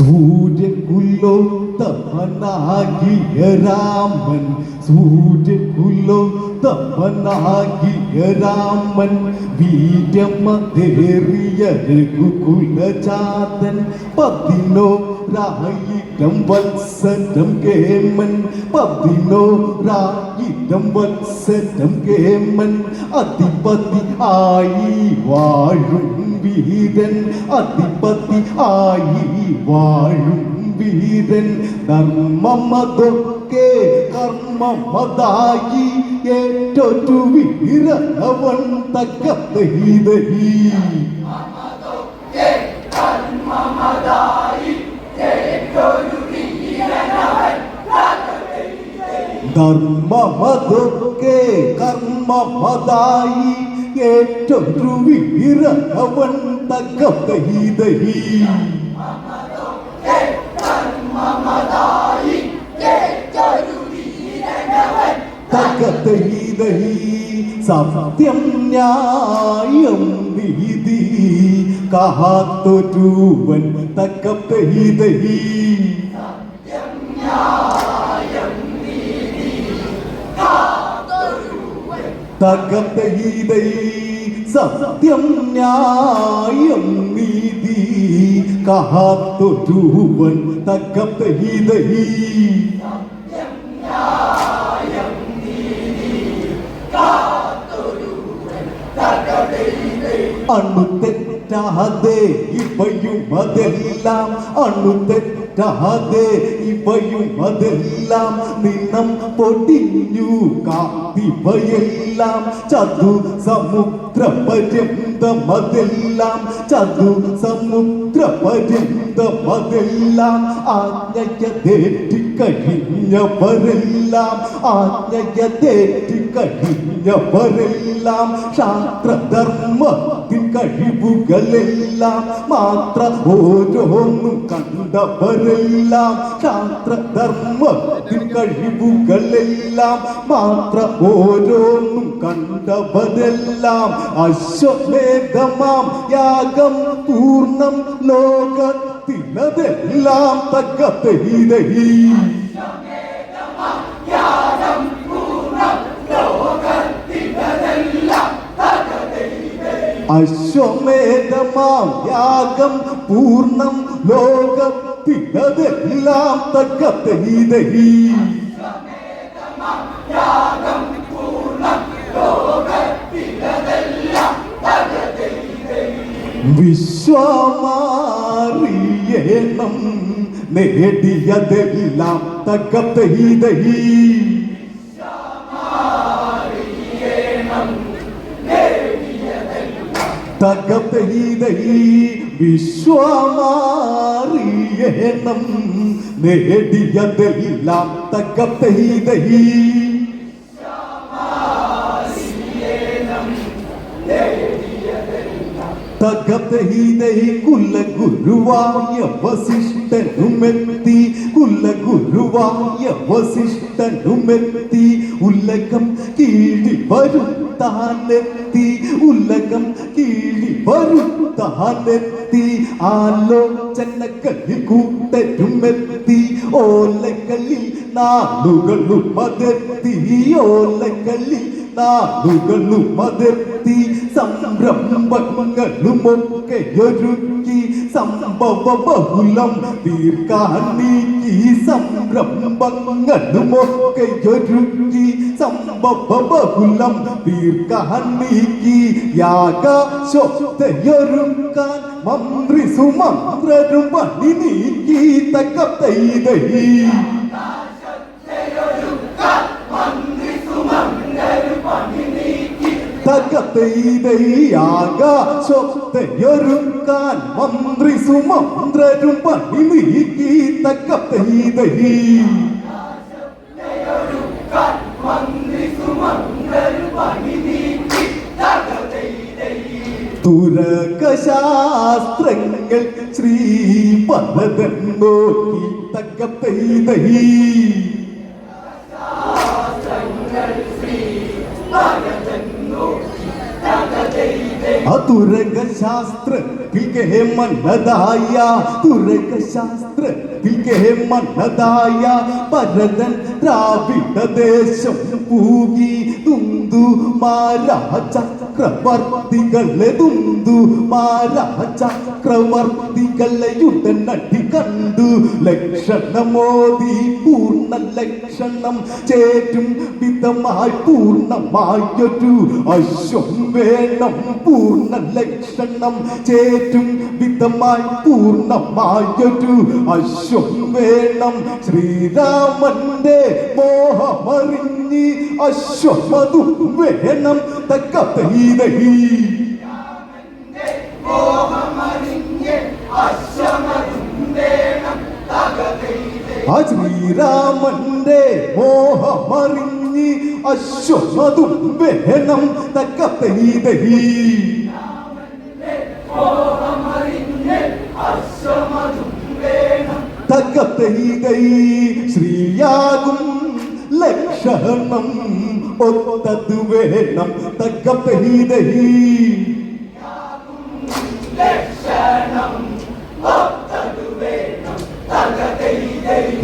സൂര്യകുലോത്തമനാകിയ രാമൻ സൂര്യകുലോത്തമനാകിയ രാമൻ വീരമതേറിയ രഘുകുലജാതൻ പതിനോരായിരം വത്സരം കേമൻ പതിനോ പതിനോരായിരം വത്സരം കേമൻ അധിപതി ആയി വാഴും വീരൻ അധിപതി ആയി വാഴും വീരൻ. ധർമ്മമതൊക്കെ കർമ്മമതായി ഏറ്റൊരു വീരവൻ തക്കതൈതഹി ധർമ്മമതൊക്കെ കർമ്മമതായി ഏറ്റൊരു വീരവൻ തക്കതൈതഹി തകതൈതഹി സത്യം ന്യായം വിധി കാത്തൊരുവൻ തക്കതൈതഹി തകതൈതഹി സത്യം ന്യായം നീതി കാത്തൊരുവൻ തകതൈതഹി അണു തെറ്റാതെ ഇവയും അതെല്ലാം അണു തെറ്റാതെ ഇവയും അതെല്ലാം നിന്നം പൊടിഞ്ഞു കാത്തിവയെല്ലാം ചതു സമുദ്ര പര്യന്തം അതെല്ലാം ചതു സമുദ്ര ആജ്ഞയ്ക്ക് അതെല്ലാം ആജ്ഞയതേറ്റി ആജ്ഞയ ആജ്ഞയതേറ്റി കഴിഞ്ഞവരെല്ലാം ശാസ്ത്രധർമ്മത്തിൻ കഴിവുകളെല്ലാം മാത്ര ഓരോന്നും കണ്ടവരെല്ലാം ശാസ്ത്രധർമ്മത്തിൻ കഴിവുകളെല്ലാം മാത്ര ഓരോന്നും കണ്ടവരെല്ലാം അശ്വമേധമാം യാഗം പൂർണം ലോകത്തിലതെല്ലാം തക്കത്തൈതഹി അശ്വമേധമാം യാഗം പൂർണം ലോകത്തിലതെല്ലാം തക്കത്തൈതഹി വിശ്വമാറിയേണം നേടിയതെല്ലാം തക്കത്തൈതഹി തകതൈതൈ വിശ്വമാറിയേണം നേടിയതെല്ലാം തകതൈതൈ തകതൈതൈ കുല ഗുരുവായ വസിഷ്ഠനുമെത്തി കുല ഗുരുവായ വസിഷ്ഠനുമെത്തി ഉലകം കീഴി വരുത്താനെത്തി ഉലകം കീഴി വരുത്താനെത്തി ആലോചനകളിൽ കൂട്ടരുമെത്തി ഓലകളിൽ നാളുകളും അതെത്തി ഓലകളിൽ നാളുകളും അതിർത്തി സംരംഭങ്ങളും ഒക്കെ ഒരുക്കി സംഭവ ബഹുലം തീർക്കാൻ നീക്കി സംരംഭങ്ങളും ഒക്കെ ഒരുക്കി സംഭവ ബഹുലം തീർക്കാൻ നീക്കി യാഗശോധയൊരുക്കാൻ മന്ത്രി സുമന്ത്രരും പണി നീക്കി തക്കത്തൈതൈ തകത്തൈതയാകാശത്തെയൊരുക്കാൻ മന്ത്രി സുമന്ത്രരും പണി നീക്കി തക്കത്തൈതൈ തുരകശാസ്ത്രങ്ങൾ ശ്രീ പദതൻ നോക്കി തുരക ശാസ്ത്രത്തിൽ കെ മന്നതായ തുരക ശാസ്ത്രത്തിൽ കെ മന്നതായ ഭരതൻ ദ്രാവിഡ ദേശം പൂകി തുന്തു ചക്രവർത്തികളെ തുന്തു. ചക്രവർത്തികളെ ഉടനടി കണ്ടു. ലക്ഷണമോദി പൂർണ ലക്ഷണം ചേറ്റും വിധമായി പൂർണമായൊരു അശ്വം വേണം. പൂർണ ലക്ഷണം ചേറ്റും വിധമായി പൂർണമായൊരു അശ്വം വേണം. ശ്രീരാമന്റെ മോഹമറിഞ്ഞ് അശ്വമതു വേണം തക്ക പെയ്തഹി. ആ ശ്രീരാമന്റെ മോഹമറിഞ്ഞ് അശ്വമതു വേണം തക്ക പെയ്തഹി. പെയ്തൈ ശ്രീയാകും ലക്ഷണം ഒത്തത് വേണം തക്ക പെയ്തൈ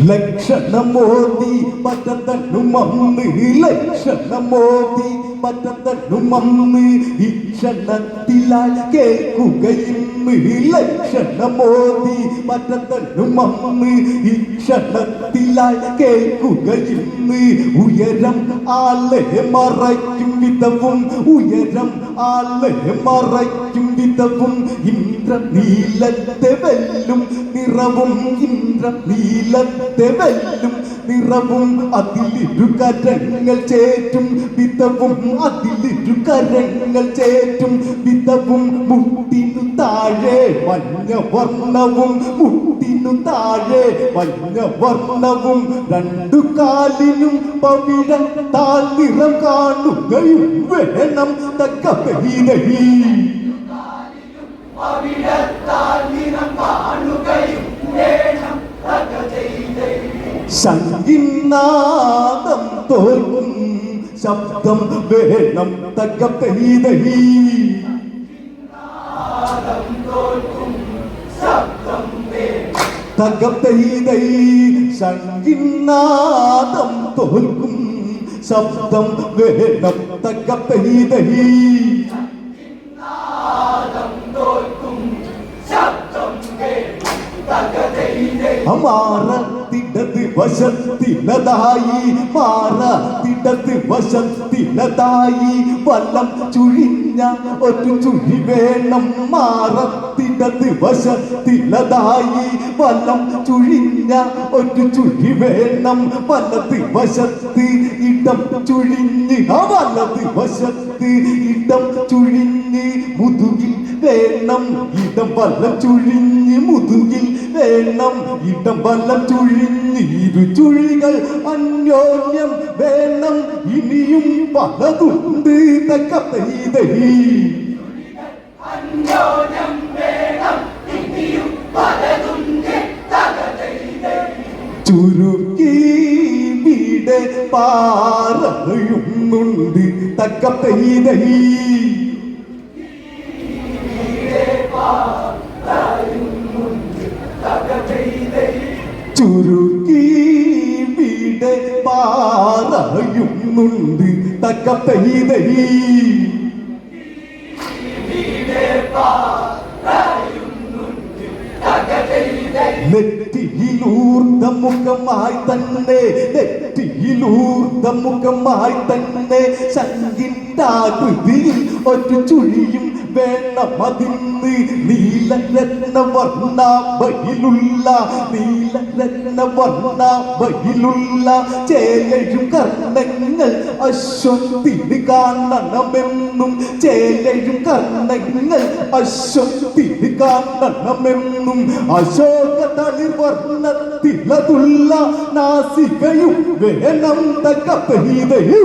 ലക്ഷണമോദി പറ്റത്തന്നു മന്ന് ലക്ഷണമോദി പറ്റത്തന്നു മന്ന് ഈ ക്ഷണത്തിലായി കേൾക്കുകയും ലക്ഷണമോദി പറ്റത്തന്നു മന്ന് ഈ ക്ഷണത്തിലായി കേൾക്കുകയിന്ന് ഉയരം ആളെ മറയ്ക്കും വിധവും ഉയരം ആളെ മറയ്ക്കും വിധവും ഇന്ദ്രനീലത്തെ വെല്ലും നിറവും ഇന്ദ്രനീലത്തെ വെല്ലും നിറവും അതിലിരു കരങ്ങൾ ചേറ്റും വിധവും അതിലിരു കരങ്ങൾ ചേറ്റും വിധവും മുട്ടിനു താഴെ മഞ്ഞ വർണവും മുട്ടിനു താഴെ മഞ്ഞ വർണവും രണ്ടു കാലിനും പവിഴ താൽ നിറം കാണുകയും വേണം തക്ക പെയ്തഹി ശങ്കിന്നാദം തോൽക്കും. ശബ്ദം വേണം തക്ക പെയ്തൈ ശങ്കിന്നാദം തോൽക്കും. ശബ്ദം വേണം തക്ക പെയ്തഹി മാറത്തിടത് വശത്തിലതായി മാറത്തിടത് വശത്തിലതായി വല്ലം ചുഴിഞ്ഞ ഒരു ചുഴി വേണം മാറത്തിടത് വശത്തിലതായി വല്ലം ചുഴിഞ്ഞ ഒരു ചുഴി വേണം വലത് വശത്ത് ഇടം ചുഴിഞ്ഞ്. വലത് വശത്ത് ഇടം ചുഴിഞ്ഞ് മുതുകിൽ വേണം. ഇടം വല്ലം ചുഴിഞ്ഞ് മുതുകിൽ വേണം. ഇടം വല്ലം ചുഴിഞ്ഞ് ഇരു ചുഴികൾ അന്യോന്യം വേണം. ഇനിയും പലതുണ്ട്. തക്ക പെയ്തഹി ചുരുക്കി വീട് പാറയുന്നുണ്ട് തക്ക ചുരുക്കി വീട് പാറയുന്നുണ്ട്. തക്ക പെയ്തഹി നെറ്റിയിലൂർത്ത മുഖമായി തന്നെ നെറ്റിയിലൂർദ്ധമുഖമായി തന്നെ ശങ്കിണ്ടാകൃതിയിൽ ഒരു ചുഴിയും വേണം ബഹിലുള്ള നീല രത്ന വർണ ബഹിലുള്ള ചേലഴും കർണങ്ങൾ അശ്വത്തിന് കാണണമെന്നും ചേലഴും കർണങ്ങൾ അശ്വത്തിന് കാണണമെന്നും അശോക തളി വർണത്തിലതുള്ള നാസികയും വേണം തക്ക പെയ്തയും